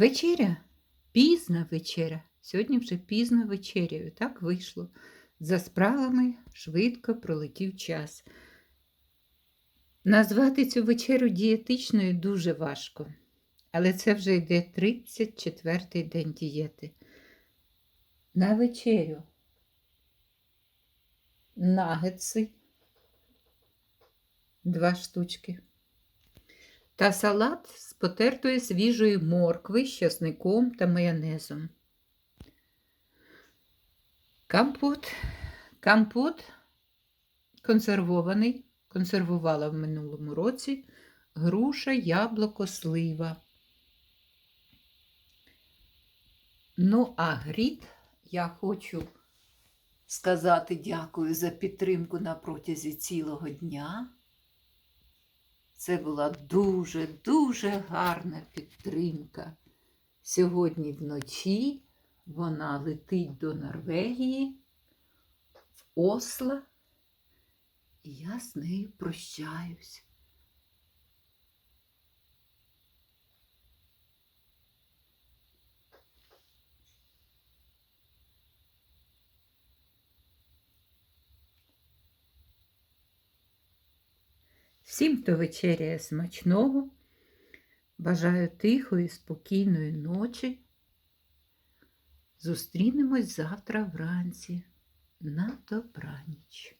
Вечеря, пізна вечеря. Сьогодні вже пізно вечеряю. Так вийшло. За справами швидко пролетів час. Назвати цю вечерю дієтичною дуже важко. Але це вже йде 34-й день дієти. На вечерю нагетси два штучки. Та салат потертої свіжої моркви з часником та майонезом. Компот. Компот консервований. Консервувала в минулому році груша, яблуко, слива. Ну, а гріт я хочу сказати дякую за підтримку на протязі цілого дня. Це була дуже-дуже гарна підтримка. Сьогодні вночі вона летить до Норвегії, в Осло, і я з нею прощаюсь. Всім, хто вечеряє смачного, бажаю тихої, спокійної ночі. Зустрінемось завтра вранці на добраніч.